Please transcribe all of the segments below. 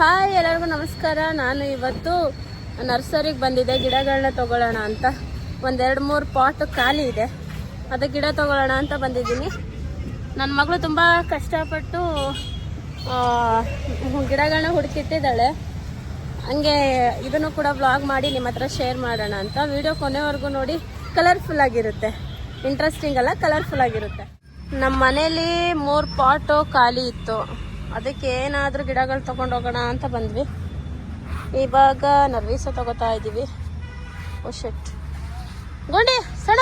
Hi, ಎಲ್ಲರಿಗೂ ನಮಸ್ಕಾರ. ನಾನು ಇವತ್ತು ನರ್ಸರಿಗೆ ಬಂದಿದ್ದೆ. ಗಿಡಗಳನ್ನ ತಗೊಳ್ಳೋಣ ಅಂತ. ಒಂದೆರಡು ಮೂರು ಪಾಟ್ ಖಾಲಿ ಇದೆ. ಅದು ಗಿಡ ತಗೊಳ್ಳೋಣ ಅಂತ ಬಂದಿದ್ದೀನಿ. ನನ್ನ ಮಗಳು ತುಂಬ ಕಷ್ಟಪಟ್ಟು ಗಿಡಗಳನ್ನ ಹುಡುಕಿಟ್ಟಿದ್ದಾಳೆ. ಹಂಗೆ ಇದನ್ನು ಕೂಡ ವ್ಲಾಗ್ ಮಾಡಿ ನಿಮ್ಮ ಹತ್ರ ಶೇರ್ ಮಾಡೋಣ ಅಂತ. ವಿಡಿಯೋ ಕೊನೆವರೆಗೂ ನೋಡಿ. ಕಲರ್ಫುಲ್ ಆಗಿರುತ್ತೆ. ಇಂಟ್ರೆಸ್ಟಿಂಗ್ ಅಲ್ಲ ಕಲರ್ಫುಲ್ ಆಗಿರುತ್ತೆ. ನಮ್ಮ ಮನೇಲಿ ಮೂರು ಪಾಟು ಖಾಲಿ ಇತ್ತು. ಅದಕ್ಕೆ ಏನಾದರೂ ಗಿಡಗಳು ತಗೊಂಡು ಹೋಗೋಣ ಅಂತ ಬಂದ್ವಿ. ಇವಾಗ ನರ್ವೀಸ ತಗೋತಾ ಇದ್ದೀವಿ ಓ ಶೆಟ್ ಗುಂಡಿ ಸಣ.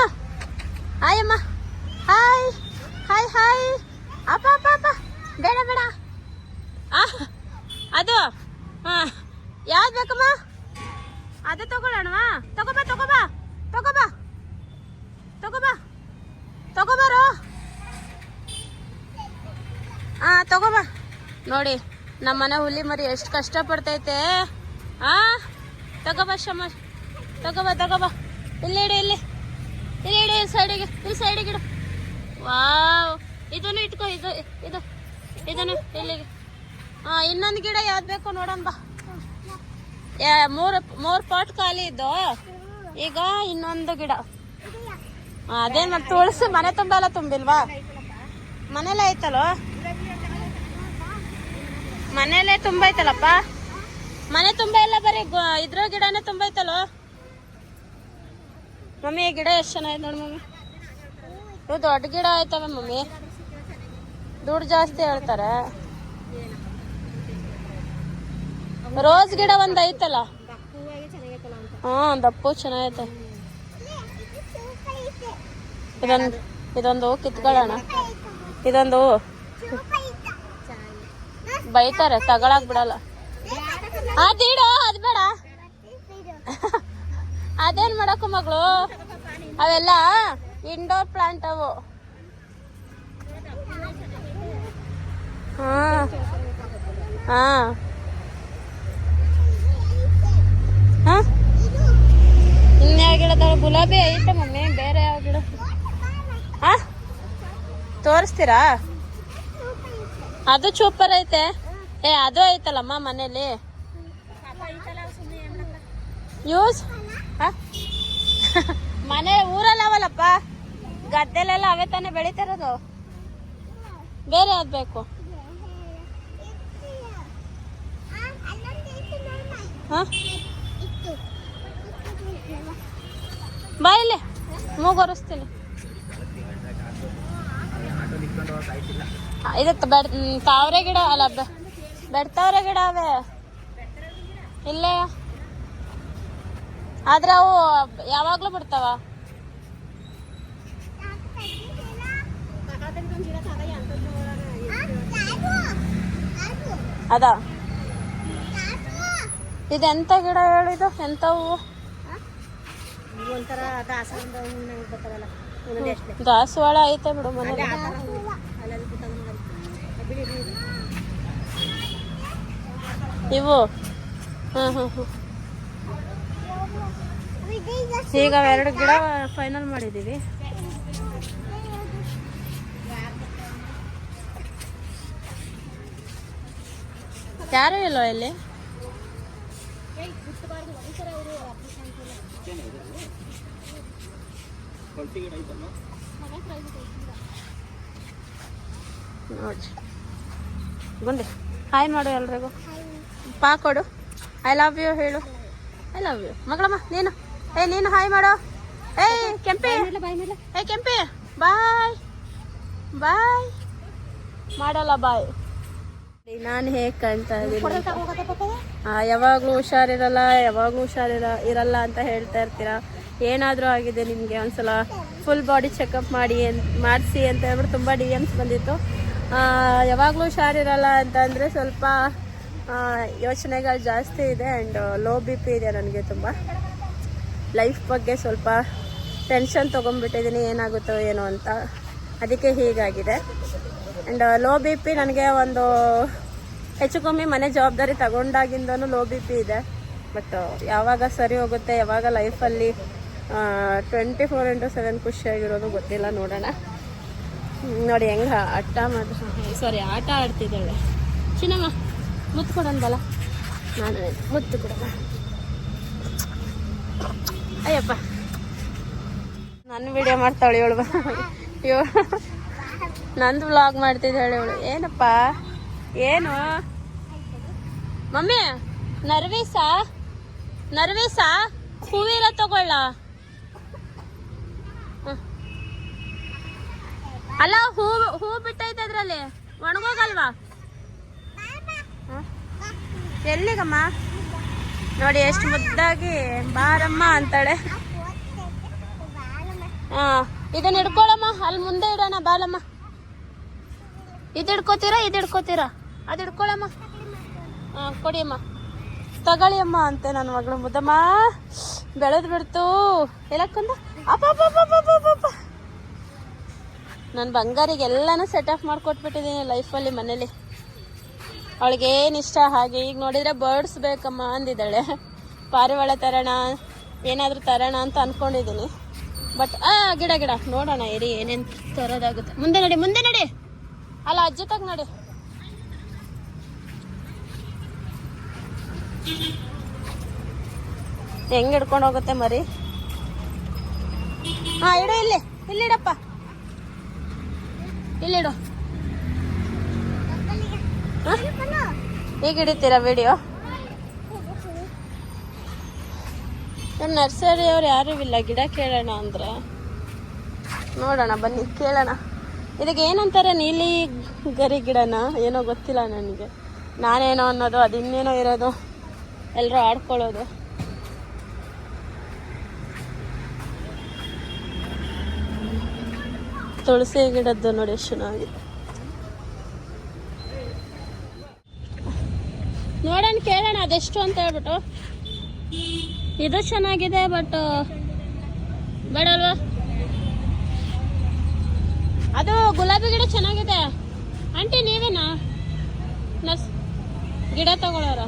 ಹಾಯ್ ಅಮ್ಮ. ಹಾಯ್ ಹಾಯ್ ಹಾಯ್ ಅಪ್ಪ ಅಪ್ಪ ಅಪ್ಪ. ಬೇಡ ಬೇಡ. ಆ, ಅದು ಹಾಂ ಯಾವ್ದು ಬೇಕಮ್ಮ? ಅದು ತಗೊಳ್ಳೋಣವಾ? ತಗೋಬಾ ತಗೋಬಾ. ತಗೋಬಾ. ನೋಡಿ ನಮ್ಮನೆ ಹುಲಿ ಮರಿ ಎಷ್ಟು ಕಷ್ಟಪಡ್ತೈತೆ. ಆ? ತಗೋಬ ಶಮ ತಗೋಬ ತಗೋಬ ಇಲ್ಲಿ ಇಡು, ಇಲ್ಲಿ. ಇಲ್ಲಿ ಇಡು, ಈ ಸೈಡಿಗೆ ಈ ಸೈಡಿಗೆ ಇಡು. ವಾವ್. ಇದನ್ನು ಇಟ್ಕೋ, ಇದು ಇದು, ಇದನ್ನು ಇಲ್ಲಿಗೆ. ಹಾ ಇನ್ನೊಂದು ಗಿಡ ಯಾವ್ದು ಬೇಕು ನೋಡೋಣ ಬಾ. ಮೂರು ಮೂರು ಪಾಟ್ ಖಾಲಿ ಇದ್ದು. ಈಗ ಇನ್ನೊಂದು ಗಿಡ. ಅದೇನ್ ಮತ್ತೆ ತುಳಸಿ ಮನೆ ತುಂಬ ಎಲ್ಲ ತುಂಬಿಲ್ವಾ? ಮನೇಲೆ ಐತಲ್ವ? ಮನೆಯಲ್ಲೇ ತುಂಬೈತಲ್ಲಪ್ಪ? ಮನೆ ತುಂಬ ಇಲ್ಲ ಬರೀ ಇದ್ರೋ ಗಿಡನೇ ತುಂಬೈತಲ್ಲೋ? ಮಮ್ಮಿ ಗಿಡ ಎಷ್ಟು ಚೆನ್ನಾಗಿದೆ ನೋಡಿ ಮಮ್ಮಿ. ಇವು ದೊಡ್ಡ ಗಿಡ ಆಯ್ತವೆ ಮಮ್ಮಿ. ದುಡ್ಡು ಜಾಸ್ತಿ ಹೇಳ್ತಾರೆ. ರೋಸ್ ಗಿಡ ಒಂದು ಐತಲ್ಲ? ಹಾ, ದಪ್ಪು ಚೆನ್ನಾಗೈತೆ. ಇದೊಂದು ಇದೊಂದು ಕಿತ್ಕೊಳ್ಳೋಣ. ಇದೊಂದು ಬೈತಾರೆ ತಗೊಳಕ್ ಬಿಡಲ್ಲ ಅದಿಡು ಅದ್ ಬೇಡ. ಅದೇನ್ ಮಾಡಕು ಮಗಳು? ಅವೆಲ್ಲ ಇಂಡೋರ್ ಪ್ಲಾಂಟ್ ಅವು. ಹಾ ಹಾ. ಹಾ? ಇನ್ಯಾವ ಗುಲಾಬಿ ಐತೆ ಮಮ್ಮಿ, ಬೇರೆ ಯಾವ ಗಿಡ? ಹಾ? ತೋರಿಸ್ತೀರಾ? ಅದು ಚೂಪರ್ ಐತೆ. ಏ, ಅದು ಐತಲ್ಲಮ್ಮ ಮನೇಲಿ? ಯೂಸ್ ಮನೆ ಊರಲ್ಲಿ ಅವಲ್ಲಪ್ಪ. ಗದ್ದೆಲೆಲ್ಲ ಅವೇ ತಾನೇ ಬೆಳಿತಾರದು ಬೇರೆ ಯಾವ್ದು ಬೇಕು? ಬಾಯಿಲೆ ಮೂಗೊರೆಸ್ತೀನಿ ಇದು ಬೆಡ್, ತಾವರೆ ಗಿಡ ಅಲ್ಲ ಬೆಡ್ತಾವ್ರೆ ಗಿಡ ಅವೇ. ಇಲ್ಲೇ. ಆದ್ರೆ ಅವು ಯಾವಾಗ್ಲೂ ಬಿಡ್ತಾವ? ಅದ. ಇದೆಂತ ಗಿಡ ಹೇಳಿದು ಎಂತ ಹೂವು ಒಂಥರ ದಾಸವಾಳ ಹೂವಿನ ಬರ್ತಾವಲ್ಲ ಒಂದೊಂದು ಎಷ್ಟು. ದಾಸವಾಳ ಐತೆ ಬಿಡು ಮನೆ ಅಲ್ಲೆಲ್ಲ ಬಿಟ್ಟಾಗ ಬಿಡಿ ಬಿಡಿ ಇವು. ಹಾಂ ಹಾಂ ಹಾಂ. ಈಗ ಎರಡು ಗಿಡ ಫೈನಲ್ ಮಾಡಿದೀವಿ ಯಾರು ಇಲ್ಲ ಇಲ್ಲಿ? ನೋಡಿ. ಗುಂಡಿ ಹಾಯ್ ಮಾಡು ಎಲ್ರಿಗೂ. ಪಾ ಕೊಡು. ಐ ಲವ್ ಯು ಹೇಳು. ಐ ಲವ್ ಯು ಮಗಳಮ್ಮ ನೀನು. ಏ ನೀನು ಹಾಯ್ ಮಾಡು. ಏಯ್ ಕೆಂಪಿ. ಏ ಕೆಂಪಿ. ಬಾಯ್. ಬಾಯ್. ಮಾಡಲ್ಲ ಬಾಯ್. ನಾನು ಹೇಗೆ ಕಾಣ್ತಾ ಇದ್ದೀನಿ? ಯಾವಾಗಲೂ ಹುಷಾರಿರಲ್ಲ ಯಾವಾಗಲೂ ಹುಷಾರಿರ ಇರಲ್ಲ ಅಂತ ಹೇಳ್ತಾ ಇರ್ತೀರಾ? ಏನಾದರೂ ಆಗಿದೆ ನಿಮಗೆ ಒಂದ್ಸಲ ಫುಲ್ ಬಾಡಿ ಚೆಕಪ್ ಮಾಡಿ ಅಂತ ಮಾಡಿಸಿ ಅಂತ ಹೇಳ್ಬಿಟ್ಟು ತುಂಬ ಡಿ ಎಮ್ಸ್ ಬಂದಿತ್ತು. ಯಾವಾಗಲೂ ಯಾವಾಗ್ಲೂ ಹುಷಾರಿರಲ್ಲ ಅಂತಂದರೆ ಸ್ವಲ್ಪ ಯೋಚನೆಗಳು ಜಾಸ್ತಿ ಇದೆ ಆ್ಯಂಡ್ ಲೋ ಬಿ ಪಿ ಇದೆ ನನಗೆ ತುಂಬ. ಲೈಫ್ ಬಗ್ಗೆ ಸ್ವಲ್ಪ ಟೆನ್ಷನ್ ತೊಗೊಂಡ್ಬಿಟ್ಟಿದ್ದೀನಿ ಏನಾಗುತ್ತೋ ಏನೋ ಅಂತ. ಅದಕ್ಕೆ ಹೀಗಾಗಿದೆ. ಆ್ಯಂಡ್ ಲೋ ಬಿ ಪಿ ನನಗೆ ಒಂದು ಹೆಚ್ಚು ಕಮ್ಮಿ ಮನೆ ಜವಾಬ್ದಾರಿ ತಗೊಂಡಾಗಿಂದನೂ ಲೋ ಬಿ ಪಿ ಇದೆ. ಬಟ್ ಯಾವಾಗ ಸರಿ ಹೋಗುತ್ತೆ, ಯಾವಾಗ ಲೈಫಲ್ಲಿ ಟ್ವೆಂಟಿ ಫೋರ್ ಇಂಟು ಸೆವೆನ್ ಖುಷಿಯಾಗಿರೋದು ಗೊತ್ತಿಲ್ಲ, ನೋಡೋಣ. ನೋಡಿ, ಹೆಂಗ ಆಟ ಮಾಡಿ ಸಾರಿ, ಆಟ ಆಡ್ತಿದ್ದಾಳೆ ಚಿನ್ನಮ್ಮ. ಮುತ್ಕೊಡೋಣ ಬಲ ನಾನು ಮುತ್ತು ಕೊಡಲ್ಲ. ಅಯ್ಯಪ್ಪ. ನನ್ನ ವಿಡಿಯೋ ಮಾಡ್ತಾಳೆ ಇವಳು. ಇವಳು. ನಂದು ವ್ಲಾಗ್ ಮಾಡ್ತಿದ್ದಾಳೆ ಇವಳು. ಏನಪ್ಪ? ಏನು? ಮಮ್ಮಿ, ನರ್ವೀಸಾ? ನರ್ವೀಸಾ? ಹೂವಿರ ತಗೊಳ್ಳ. ಅಲ್ಲ, ಹೂ ಹೂ ಬಿಟ್ಟೈತೆ ಅದ್ರಲ್ಲಿ. ಒಣಗೋಗಲ್ವಾ? ಎಲ್ಲಿಗಮ್ಮ? ನೋಡಿ, ಎಷ್ಟು ಮುದ್ದಾಗಿ ಬಾರಮ್ಮ ಅಂತಾಳೆ. ಹಾ, ಇದನ್ನ ಹಿಡ್ಕೊಳಮ್ಮ. ಅಲ್ಲಿ ಮುಂದೆ ಇಡೋಣ, ಬಾಲಮ್ಮ. ಇದು ಹಿಡ್ಕೋತೀರಾ ಇದು ಹಿಡ್ಕೋತೀರಾ? ಅದು ಹಿಡ್ಕೊಳಮ್ಮ. ಹಾ, ಕೊಡಿಯಮ್ಮ. ತಗೊಳ್ಳಿ ಅಮ್ಮ ಅಂತೆ ನನ್ನ ಮಗಳು ಮುದ್ದಮ್ಮ. ಬೆಳೆದು ಬಿಡ್ತು. ಎಲ್ಲಕ್ಕಂದ ಅಪ್ಪ ನನ್ನ ಬಂಗಾರಿಗೆಲ್ಲನೂ ಸೆಟ್ ಆಫ್ ಮಾಡಿಕೊಟ್ಬಿಟ್ಟಿದ್ದೀನಿ ಲೈಫಲ್ಲಿ ಮನೇಲಿ. ಅವಳಿಗೆ ಏನು ಇಷ್ಟ? ಹಾಗೆ ಈಗ ನೋಡಿದ್ರೆ ಬರ್ಡ್ಸ್ ಬೇಕಮ್ಮ ಅಂದಿದ್ದಾಳೆ. ಪಾರಿವಾಳ ತರೋಣ, ಏನಾದರೂ ತರೋಣ ಅಂತ ಅನ್ಕೊಂಡಿದ್ದೀನಿ ಬಟ್ ಆ, ಗಿಡ ಗಿಡ, ನೋಡೋಣ, ಇರಿ, ಏನೇನು ತರೋದಾಗುತ್ತೆ. ಮುಂದೆ ನಡಿ ಮುಂದೆ ನಡಿ. ಅಲ್ಲ, ಅಜ್ಜಿ ತಗ ನಡಿ. ಹೆಂಗ್ ಹಿಡ್ಕೊಂಡು ಹೋಗುತ್ತೆ ಮರಿ? ಹಾ, ಇಡು ಇಲ್ಲಿ ಇಲ್ಲಿಡಪ್ಪ ಇಲ್ಲಿಡು? ಈಗ ಹಿಡಿತೀರಾ ವಿಡಿಯೋ ನರ್ಸರಿಯವ್ರು ನರ್ಸರಿ ಯಾರೂ ಇಲ್ಲ, ಗಿಡ ಕೇಳೋಣ ಅಂದ್ರೆ. ನೋಡೋಣ, ಬನ್ನಿ, ಕೇಳೋಣ. ಇದಕ್ಕೆ ಏನಂತಾರೆ, ನೀಲಿ ಗರಿ ಗಿಡನ? ಏನೋ ಗೊತ್ತಿಲ್ಲ ನನಗೆ. ನಾನೇನೋ ಅನ್ನೋದು ಅದು ಇನ್ನೇನೋ ಇರೋದು. ಎಲ್ಲರೂ ಆಡ್ಕೊಳ್ಳೋದು. ತುಳಸಿ ಗಿಡದ್ದು ನೋಡಿ ಎಷ್ಟು ಚೆನ್ನಾಗಿದೆ. ನೋಡೋಣ, ಕೇಳೋಣ, ಅದೆಷ್ಟು ಅಂತ ಹೇಳ್ಬಿಟ್ಟು. ಇದು ಚೆನ್ನಾಗಿದೆ ಬಟ್ ಬೇಡಲ್ವಾ ಅದು ಗುಲಾಬಿ ಗಿಡ ಚೆನ್ನಾಗಿದೆ. ಆಂಟಿ, ನೀವೇನಾ? ನರ್ಸ್, ಗಿಡ ತಗೊಳ್ಳೋರ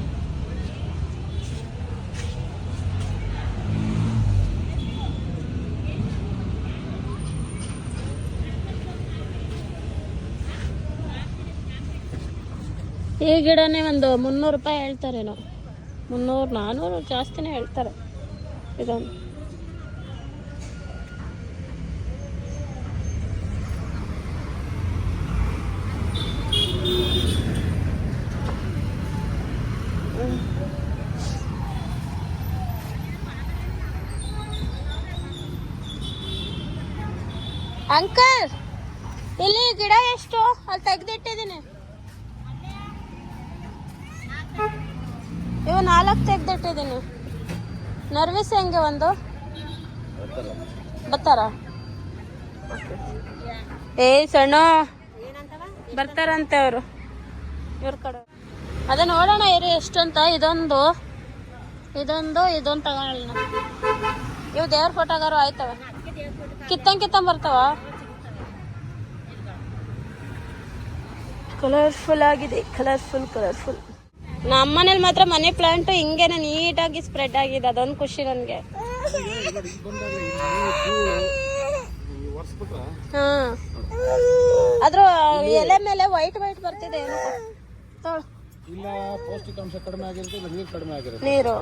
ಈ ಗಿಡನೇ ಒಂದು ಮುನ್ನೂರು ರೂಪಾಯಿ ಹೇಳ್ತಾರೇನೋ. ಮುನ್ನೂರು, ನಾನೂರು ಜಾಸ್ತಿನೇ ಹೇಳ್ತಾರೆ. ಇದೊಂದು ಅಂಕಲ್, ಇಲ್ಲಿ ಗಿಡ ಎಷ್ಟು? ಅಲ್ಲಿ ತೆಗ್ದಿಟ್ಟಿದ್ದೀನಿ. ಇವು ನಾಲ್ಕು ತೆಗ್ದಿಟ್ಟಿದ್ದೀನಿ ನರ್ವಿಸ್ ಹೆಂಗೆ ಒಂದು? ಬರ್ತಾರ? ಏ ಸಣ್ಣ, ಬರ್ತಾರಂತೆ ಅವರು. ಇವ್ರ ಕಡೆ. ಅದೇ ನೋಡೋಣ ಇರಿ ಎಷ್ಟಂತ, ಇದೊಂದು ಇದೊಂದು ಇದೊಂದು ತಗೊಳ್ಳೋಣ ಇವು ದೇವ್ರ ಫೋಟೋಗಾರು ಆಯ್ತವ. ಕಿತ್ತಂಗ್ ಕಿತ್ತಂಗ್ ಬರ್ತಾವ. ಕಲರ್ಫುಲ್ ಆಗಿದೆ ಕಲರ್ಫುಲ್ ಕಲರ್ಫುಲ್ ನಮ್ಮ ಮನೇಲಿ ಮಾತ್ರ ಮನೆ ಪ್ಲಾಂಟ್ ಹಿಂಗೇನೆ ನೀಟಾಗಿ ಸ್ಪ್ರೆಡ್ ಆಗಿದೆ ಅದೊಂದು ಖುಷಿ ನನಗೆ. ಅದ್ರ ಎಲೆ ಮೇಲೆ ವೈಟ್ ವೈಟ್ ಬರ್ತಿದೆ ಏನೋ. ತೊಳ್. ಇಲ್ಲ ಪೌಷ್ಟಿಕಾಂಶ ಕಡಿಮೆ ಆಗಿರುತ್ತೆ ಇಲ್ಲ ನೀರು. ಕಡಿಮೆ ಆಗಿರುತ್ತೆ ನೀರು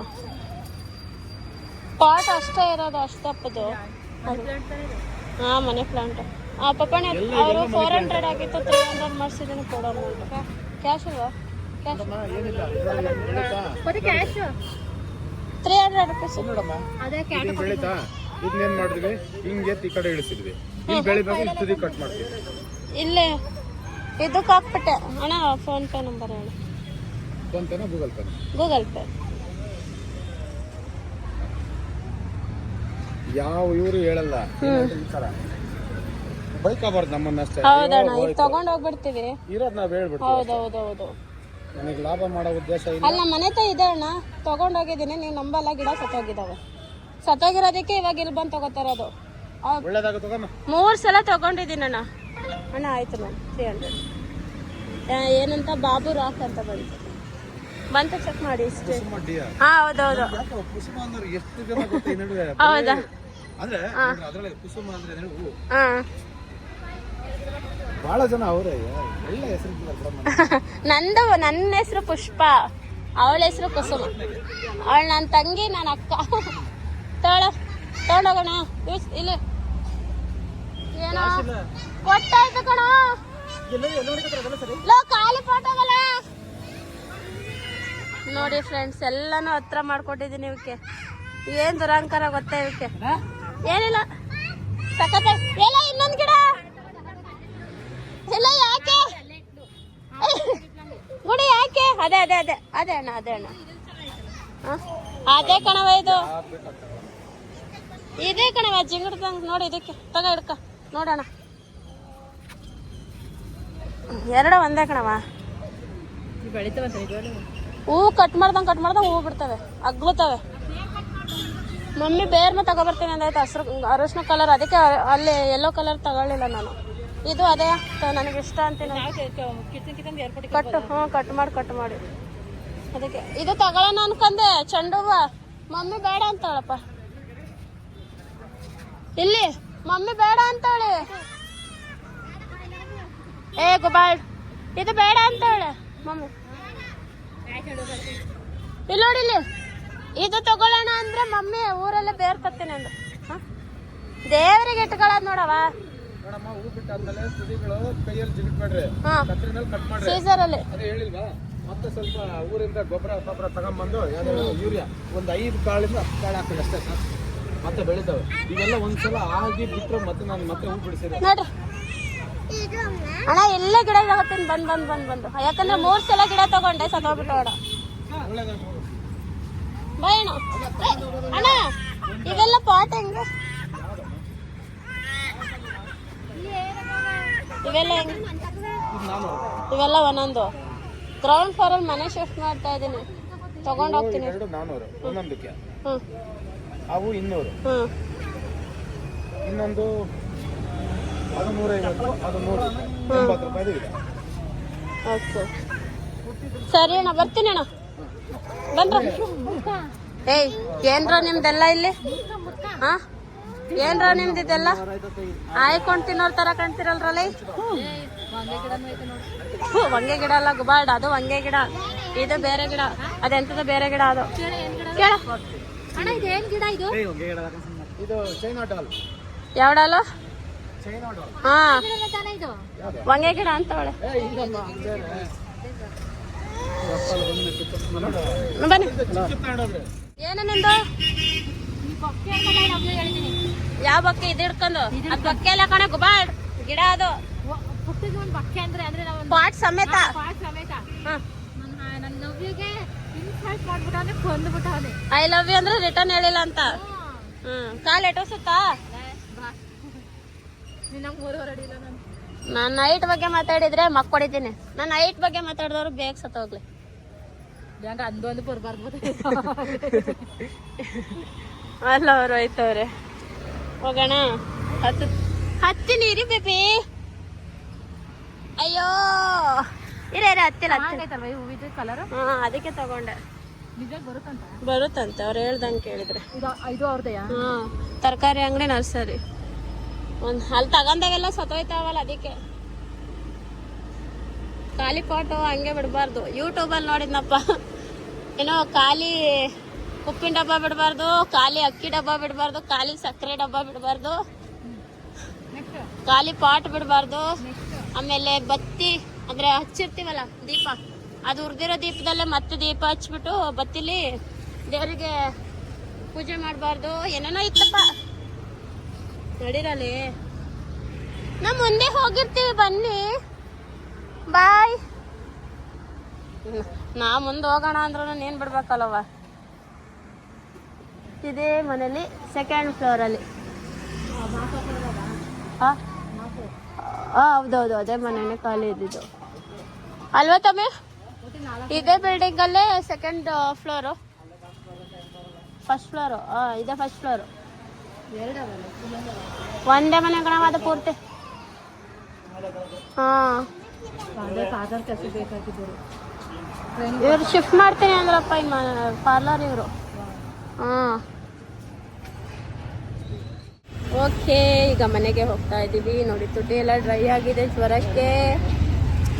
ಪಾಟ್ ಅಷ್ಟೇ ಇರೋದು ಅಷ್ಟಪ್ಪದು. ಹಾ ಮನೆ ಪ್ಲಾಂಟ್ ಆ ಪಪ್ಪಣಿ ಅವರು ಫೋರ್ ಹಂಡ್ರೆಡ್ ಆಗಿತ್ತು ತ್ರೀ ಹಂಡ್ರೆಡ್ ಮಾಡಿಸಿದ್ದೀನಿ ಕೊಡೋಣ ಅಂತ. ಕ್ಯಾಶ್ ಅಲ್ವಾ? ತ್ರೀ ಹಂಡ್ರೆಡ್ ರುಪೀಸ್ ಬೆಳೀತಾ? ಇದನ್ನೇನ್ ಮಾಡಿದ್ವಿ? ಹಿಂಗೆ ಎತ್ತಿ ಈ ಕಡೆ ಇಳಿಸಿದ್ವಿ. ಇಲ್ಲಿ ಬೆಳಿಬೇಕು ಇಷ್ಟು ತುದಿ ಕಟ್ ಮಾಡ್ತೀವಿ. ಇಲ್ಲೇ ಇದಕ್ಕೆ ಹಾಕ್ಬಿಟ್ಟೆ. ಅಣ್ಣ ಫೋನ್ ಪೇ ನಂಬರ್ ಹೇಳಿ. ಫೋನ್ ಪೇನ ಗೂಗಲ್ ಪೇನ? Google Pay. ಯಾವ ಇವರು ಹೇಳಲ್ಲ. ಬೈಕ್ ಆಗಬಾರ್ದು ನಮ್ಮನ್ನ ಅಷ್ಟೇ. ಹೌದಣ್ಣ ಇದು ತಗೊಂಡ್ ಹೋಗ್ಬಿಡ್ತೀವಿ. ಇರೋದ್ ನಾವ್ ಹೇಳ್ಬಿಡ್ತೀವಿ ಹೌದೌದೌದು. ನನಗೆ ಲಾಭ ಮಾಡೋ ಉದ್ದೇಶ ಇಲ್ಲ. ಅಲ್ಲ ನಮ್ಮ ಮನೆ ತ ಇದೆ ಅಣ್ಣ. ತಗೊಂಡೋಗಿದ್ದೀನಿ. ನೀವು ನಂಬಲ್ಲ ಗಿಡ ಸತ್ತೋಗಿದ್ದಾವೆ. ಸತ್ತೋಗಿರೋದಕ್ಕೆ ಇವಾಗ ಇಲ್ಲಿ ಬಂದು ತಗೋತಾರದು ಒಳ್ಳೇದಾಗ ತಗೋಣ ಮೂರು ಸಲ ತಗೊಂಡಿದ್ದೀನಿ ಅಣ್ಣ. ಅಣ್ಣ ಆಯ್ತು ಮ್ಯಾಮ್. ತ್ರೀ ಹಂಡ್ರೆಡ್ ಏನಂತ? ಬಾಬು ರಾಕ್ ಅಂತ ಬಂತು. ಬಂತು ಚೆಕ್ ಮಾಡಿ ಇಷ್ಟೇ. ಹಾ ಹೌದೌದು. ಕುಸುಮ ಅಂದ್ರೆ ಎಷ್ಟು ಜನ ಗೊತ್ತಾ ನಡುವೆ? ಹೌದಾ? ಅಂದ್ರೆ ಅದ್ರಲ್ಲಿ ಕುಸುಮ ಅಂದ್ರೆ. ಹಾ. ಬಹಳ ಜನ ಅವರೇ ಒಳ್ಳೆ ಹೆಸರು ನಂದು ನನ್ನ ಹೆಸರು ಪುಷ್ಪ ಅವಳ ಹೆಸರು ಕುಸುಮ. ಅವಳ ನನ್ನ ತಂಗಿ ನನ್ನ ಅಕ್ಕ. ತೋಳ ತಗೊಂಡೋಗೋಣ ಇಲ್ಲ. ಇಲ್ಲಿ? ಏನೋ ಕೊಟ್ಟಾಯ್ತು ಕಣ ಲೋ ಖಾಲಿ ಫೋಟೋಗಲ್ಲ ನೋಡಿ ಫ್ರೆಂಡ್ಸ್ ಎಲ್ಲಾನು ಹತ್ರ ಮಾಡ್ಕೊಟ್ಟಿದ್ದೀನಿ ಇವಕ್ಕೆ. ಏನ್ ದುರಂಕಾರ ಗೊತ್ತಾ ಇವಕ್ಕೆ? ಏನಿಲ್ಲ. ಸಖತ್ ಎಲ್ಲ ಇನ್ನೊಂದ್ ಗಿಡ ಇಲ್ಲ ಯಾಕೆ ಗುಡಿ ಯಾಕೆ ಅದೇ ಅದೇ ಅದೇ ಅದೇ ಅಣ್ಣ ಅದೇ ಅಣ್ಣ? ಅದೇ ಕಣವ ಇದು. ಇದೇ ಕಣವ ಜಿಂಗಡ್ದಂಗೆ ನೋಡಿ ಇದಕ್ಕೆ. ತಗ ಹಿಡ್ಕ. ನೋಡೋಣ. ಎರಡು ಒಂದೇ ಕಣವ ಹೂವು ಕಟ್ ಮಾಡ್ದಂಗ್ ಕಟ್ ಮಾಡ್ದಂಗೆ ಹೂ ಬಿಡ್ತವೆ. ಅಗ್ಲುತ್ತವೆ. ಮಮ್ಮಿ ಬೇರ್ನ ತಗೊಬರ್ತೀನಿ ಅಂದಾಯ್ತು? ಹಸ್ರು, ಅರಶಿನ ಕಲರ್ ಅದಕ್ಕೆ ಅಲ್ಲಿ ಯೆಲ್ಲೋ ಕಲರ್ ತಗೊಳ್ಳಿಲ್ಲ ನಾನು. ಇದು ಅದೇ ನನಗೆ ಇಷ್ಟ ಅಂತ ಕಟ್ ಹ್ಞೂ ಕಟ್ ಮಾಡಿ ಕಟ್ ಮಾಡಿ. ಅದಕ್ಕೆ ಇದು ತಗೊಳ್ಳೋಣ ಅನ್ಕಂದೆ ಚೆಂಡು ಹೂವ ಮಮ್ಮಿ ಬೇಡ ಅಂತಾಳಪ್ಪ. ಇಲ್ಲಿ ಮಮ್ಮಿ ಬೇಡ ಅಂತಾಳೆ. ಏ ಗುಬಾಳ್ ಇದು ಬೇಡ ಅಂತಾಳೆ. ಮಮ್ಮಿ. ಇಲ್ಲಿ ನೋಡಿ ಇಲ್ಲಿ. ಇದು ತಗೊಳ್ಳೋಣ ಅಂದ್ರೆ ಮಮ್ಮಿ ಊರಲ್ಲೇ ಬೇರ್ ತತ್ತೇನೆ ಅಂದು. ಹ? ದೇವರಿಗೆ ಇಟ್ಕೊಳ್ಳೋದು ನೋಡವ ನೋಡಮ್ಮ ಹೂ ಬಿಟ್ಟಾದ್ಮೇಲೆ ತುದಿಗಳು ಕೈಯಲ್ಲಿ ಜಿಗಿಟ್ಬೇಡ್ರಿ ಕತ್ರಿನಲ್ಲಿ ಕಟ್ ಮಾಡ್ರಿ. ಸೀಸರಲ್ಲಿ. ಅದೇ ಹೇಳಿಲ್ವಾ? ಮತ್ತೆ ಸ್ವಲ್ಪ ಊರಿಂದ ಗೊಬ್ಬರ ಗೊಬ್ಬರ ತಗೊಂಬಂದು ಯಾವ್ದು ಯೂರಿಯಾ ಒಂದು ಐದು ಕಾಳಿಂದ ಹತ್ತು ಕಾಳು ಹಾಕಿ ಅಷ್ಟೇ ಸರ್ ಮತ್ತೆ ಬೆಳಿತಾವೆ. ಇವೆಲ್ಲ ಒಂದ್ಸಲ ಆಗಿ ಬಿಟ್ರು ಮತ್ತೆ ನಾನು ಮತ್ತೆ ಹೂ ಬಿಡಿಸಿದೆ ನೋಡ್ರಿ. ಅಣ್ಣ ಎಲ್ಲ ಗಿಡ ತಗೋತೀನಿ ಬಂದ್ ಬಂದ್ ಬಂದ್ ಬಂದು. ಯಾಕಂದ್ರೆ ಮೂರ್ ಸಲ ಗಿಡ ತಗೊಂಡೆ ಸತ್ತೋಗ್ಬಿಟ್ಟು ಅಣ್ಣ ಬಾಯ್ ಅಣ್ಣ. ಇದೆಲ್ಲ ಅಣ್ಣ ಇವೆಲ್ಲ ಪಾಟ್ ಹೆಂಗ? ಇವೆಲ್ಲ ಹೆಂಗ? ಇವೆಲ್ಲ ಒಂದೊಂದು. ಗ್ರೌಂಡ್ ಫ್ಲೋರ್ ಅಲ್ಲಿ ಮನೆ ಶಿಫ್ಟ್ ಮಾಡ್ತಾ ಇದೀನಿ ತಗೊಂಡ್ ಹೋಗ್ತೀನಿ. ಎರಡು ಒಂದೊಂದಕ್ಕೆ. ಅವು ಇನ್ನೂರು. ಹ್ಮ್. ಇನ್ನೊಂದು ಅದು ನೂರೈವತ್ತು ಅದು ನೂರು ಎಂಬತ್ತು ರೂಪಾಯಿದು ಇದೆ. ಓಕೆ. ಸರಿ ಅಣ್ಣ ಬರ್ತೀನಿ ಅಣ್ಣ. ಬಂದ್ರ ಏಯ್ ಏನ್ರ ನಿಮ್ದೆಲ್ಲ ಇಲ್ಲಿ? ಹಾ? ಏನ್ರ ನಿಮ್ದು ಇದೆಲ್ಲ? ಆಯ್ಕೊಂಡ್ ತಿನ್ನೋರ್ ತರ ಕಾಣ್ತಿರಲ್ರಲ್ಲ ಹ್ಞೂ ವಂಗೆ ಗಿಡ ಅಲ್ಲ ಗುಬಾರ್ಡ್ ಅದು ವಂಗೆ ಗಿಡ. ಇದು ಬೇರೆ ಗಿಡ. ಅದೆಂತದ ಬೇರೆ ಗಿಡ ಅದು? ಕೇಳ. ಅಣ್ಣ ಇದು ಏನ್ ಗಿಡ ಇದು? ಇದು ಚೈನಾ ಡಾಲ್. ಯಾವ್ಡಲ್ಲ ಚೈನಾ ಡಾಲ್. ಹಾ. ತಾನೇ ಇದು? ವಂಗೆ ಗಿಡ ಅಂತ ಅವಳೆ. ಇಲ್ಲಮ್ಮ ಬೇರೆ ಬನ್ನಿ. ಏನ ನಿಂದು ಯಾವ ಬಕ್ಕೆ ಇದು ಹಿಡ್ಕೊಂಡು? ಅದ್ ಬಕ್ಕೆ ಎಲ್ಲ ಕಣ ಗುಬಾಡ್ ಗಿಡ ಅದು. ಪುಟ್ಟದ ಒಂದು ಬಕ್ಕೆ ಅಂದ್ರೆ ಅಂದ್ರೆ ನಾವು ಪಾಟ್ ಸಮೇತ. ಪಾಟ್ ಸಮೇತ. ಹಾ. ನನ್ನ ಇನ್ಸಲ್ಟ್ ನವ್ಯಗೆ ಅಂದ್ರೆ ಮಾಡ್ಬಿಟ್ಟವನೆ ಕೊಂದ್ಬಿಟ್ಟವನೆ ಐ ಲವ್ ಯು ಅಂದ್ರೆ ರಿಟರ್ನ್ ಹೇಳಿಲ್ಲ ಅಂತ. ಹ್ಮ್. ಕಾಲ್ ಎಟೋಸುತ್ತಾ ನಿನ್ನ ನಾನ್ ಅಡಿ ನಾನು. ನಾನು ನೈಟ್ ಬಗ್ಗೆ ಮಾತಾಡಿದ್ರೆ ಮಕ್ ನಾನ್ ನಾನು ನೈಟ್ ಬಗ್ಗೆ ಮಾತಾಡಿದವ್ರು ಬೇಗ ಸತ್ತೋಗ್ಲಿ. ಹೋಗ್ಲಿ ಅಂದ್ ಬರ್ಬಾರ್ದು. ಅಲ್ಲ ಅವ್ರು ಹೋಯ್ತವ್ರೆ. ಹೋಗೋಣ? ಹತ್ತು ಹತ್ತಿ ನೀರಿ ಬೇಬಿ. ಅಯ್ಯೋ. ಇರ ಇರ ಹತ್ತಿಲ್ಲ ಹೂವಿದ ಕಲರ್ ಹಾ ಅದಕ್ಕೆ ತಗೊಂಡೆ. ಬರುತ್ತಂತ? ಬರುತ್ತಂತೆ ಅವ್ರು ಹೇಳ್ದಂಗೆ ಕೇಳಿದ್ರೆ. ಇದು ಅವ್ರದೆಯಾ ಹಾ ತರಕಾರಿ ಅಂಗಡಿ ನರ್ಸರಿ. ಒಂದ್ ಅಲ್ಲಿ ತಗೊಂಡಾಗೆಲ್ಲ ಸತ್ತೋಯ್ತಾವಲ್ಲ ಅದಕ್ಕೆ. ಖಾಲಿ ಫೋಟೋ ಹಂಗೆ ಬಿಡಬಾರ್ದು. ಯೂಟ್ಯೂಬಲ್ಲಿ ನೋಡಿದ್ನಪ್ಪ. ಏನೋ ಖಾಲಿ ಉಪ್ಪಿನ ಡಬ್ಬ ಬಿಡಬಾರ್ದು, ಖಾಲಿ ಅಕ್ಕಿ ಡಬ್ಬ ಬಿಡಬಾರ್ದು, ಖಾಲಿ ಸಕ್ಕರೆ ಡಬ್ಬ ಬಿಡಬಾರ್ದು, ಖಾಲಿ ಪಾಟ್ ಬಿಡಬಾರ್ದು. ಆಮೇಲೆ ಬತ್ತಿ, ಅಂದ್ರೆ ಹಚ್ಚಿರ್ತೀವಲ್ಲ ದೀಪ, ಅದು ಉರ್ದಿರೋ ದೀಪದಲ್ಲೇ ಮತ್ತೆ ದೀಪ ಹಚ್ಬಿಟ್ಟು ಬತ್ತಿಲಿ ದೇವರಿಗೆ ಪೂಜೆ ಮಾಡಬಾರ್ದು. ಏನೇನೋ ಇತ್ತಪ್ಪ. ನಡೀರಲ್ಲಿ. ನಾ ಮುಂದೆ ಹೋಗಿರ್ತೀವಿ, ಬನ್ನಿ. ಬಾಯ್. ನಾ ಮುಂದೆ ಹೋಗೋಣ ಅಂದ್ರೂ ನೀನು ಬಿಡ್ಬೇಕಲ್ಲವ ಇದೇ ಮನೇಲಿ ಸೆಕೆಂಡ್ ಫ್ಲೋರಲ್ಲಿ ಹಾಂ ಹೌದೌದು, ಅದೇ ಮನೆನೇ ಖಾಲಿ ಇದ್ದಿದ್ದು. ಅಲ್ವಾ ತಮ್ಮೆ? ಇದೇ ಬಿಲ್ಡಿಂಗ್ ಅಲ್ಲೇ ಸೆಕೆಂಡ್ ಫ್ಲೋರು ಫಸ್ಟ್ ಫ್ಲೋರು ಹಾಂ ಇದೇ ಫಸ್ಟ್ ಫ್ಲೋರು ಒಂದೇ ಮನೆ ಗಣವಾದ ಪೂರ್ತಿ. ಹಾಂ. ಇವ್ರು ಶಿಫ್ಟ್ ಮಾಡ್ತೀನಿ ಅಂದ್ರಪ್ಪ ಇನ್ನು ಪಾರ್ಲರ್ ಇವರು. ಹಾಂ. ಓಕೆ ಈಗ ಮನೆಗೆ ಹೋಗ್ತಾ ಇದ್ದೀವಿ. ನೋಡಿ ತುಟಿ ಎಲ್ಲ ಡ್ರೈ ಆಗಿದೆ ಜ್ವರಕ್ಕೆ.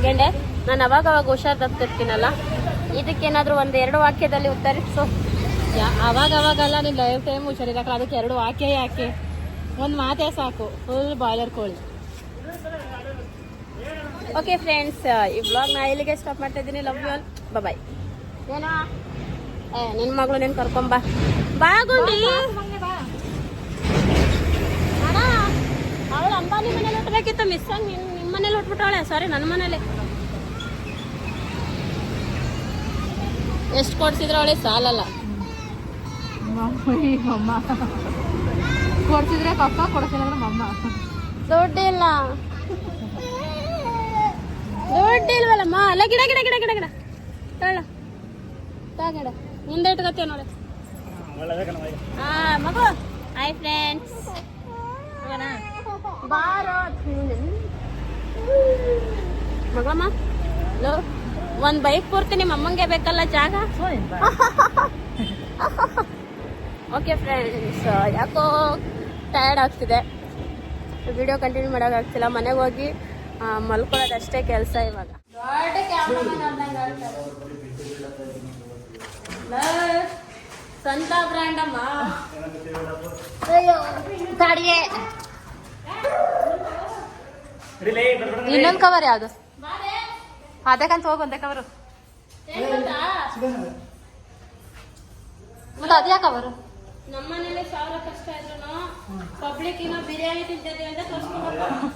ಗೆಂಡೆ ನಾನು ಅವಾಗ ಅವಾಗ ಹುಷಾರ್ ತಪ್ತಿರ್ತೀನಲ್ಲ ಇದಕ್ಕೇನಾದರೂ ಒಂದು ಎರಡು ವಾಕ್ಯದಲ್ಲಿ ಉತ್ತರಿಸು. ಅವಾಗ ಅವಾಗಲ್ಲ ನೀನು ಲೈಫ್ ಟೈಮ್ ಹುಷಾರಿರಕಲ್ಲ ಅದಕ್ಕೆ ಎರಡು ವಾಕ್ಯ ಯಾಕೆ? ಒಂದು ಮಾತೇ ಸಾಕು ಫುಲ್ ಬಾಯ್ಲರ್ ಕೋಳಿ. ಓಕೆ ಫ್ರೆಂಡ್ಸ್ ಈ ಬ್ಲಾಗ್ ನಾ ಇಲ್ಲಿಗೆ ಸ್ಟಾಪ್ ಮಾಡ್ತಾ ಇದ್ದೀನಿ. ಲವ್ ಯು ಆಲ್ ಬಾಯ್ ಏನೋ? ನಿನ್ನ ಮಗಳು ನೀನು ಕರ್ಕೊಂಬಾ ಬಾ. ಗುಂಡಿ ಅಣ್ಣ ಅವಳು ಅಂಬಾನಿ ಮನೇಲಿ ಹುಟ್ಟಬೇಕಿತ್ತು ಮಿಸ್ ಆಗಿ ನಿಮ್ಮ ನಿಮ್ಮ ಮನೇಲಿ ಹುಟ್ಬಿಟ್ಟವಳೆ. ಸಾರಿ ನನ್ನ ಮನೇಲಿ. ಎಷ್ಟು ಕೊಡ್ಸಿದ್ರೆ ಅವಳೆ ಸಾಲಲ್ಲ. ಕೊಡ್ಸಿದ್ರೆ ಪಪ್ಪ ಕೊಡ್ಸಿಲ್ಲ ಅಂದ್ರೆ ಮಮ್ಮ. ದುಡ್ಡಿಲ್ಲ. ದುಡ್ಡಿಲ್ವಲ್ಲಮ್ಮ ಅಲ್ಲ ಗಿಡ ಗಿಡ ಗಿಡ ಗಿಡ ಗಿಡ. ತಗೊಳ್ಳ ತಾ ಗಿಡ. ಮುಂದೆ ಇಟ್ಕೊತೀವಿ ನೋಡಿ. ಹಾ ಮಗು. ಹಾಯ್ ಫ್ರೆಂಡ್ಸ್ ಬಾರೋ ಮಗಳಮ್ಮ ಲೋ ಒಂದು ಬೈಕ್ ಪೂರ್ತಿ ನಿಮ್ಮ ಅಮ್ಮಂಗೆ ಬೇಕಲ್ಲ ಜಾಗ? ಓಕೆ ಫ್ರೆಂಡ್ಸ್ ಯಾಕೋ ಟಯರ್ಡ್ ಆಗ್ತಿದೆ. ವಿಡಿಯೋ ಕಂಟಿನ್ಯೂ ಮಾಡೋಕ್ಕಾಗ್ತಿಲ್ಲ ಮನೆಗೆ ಹೋಗಿ ಮಲ್ಕೊಳ್ಳೋದಷ್ಟೇ ಕೆಲಸ ಇವಾಗ. ಅಯ್ಯೋ ಕ್ಯಾಮ್ರಾಮನ್ ಇನ್ನೊಂದು ಕವರ್ ಯಾವುದು? ಅದಕ್ಕಂತ ಹೋಗಿ ಒಂದೇ ಕವರು ಮತ್ತೆ ಅದ್ಯಾ ಕವರು ನಮ್ಮನೇಲಿ ಸಾವಿರ ಕಷ್ಟ ಇದ್ರು ಪಬ್ಲಿಕ್ ಇನ್ನೂ ಬಿರಿಯಾನಿ ತಿಂತಿದ್ವಿ ಅಂತ ತೋರಿಸ್ಕೊಂಡು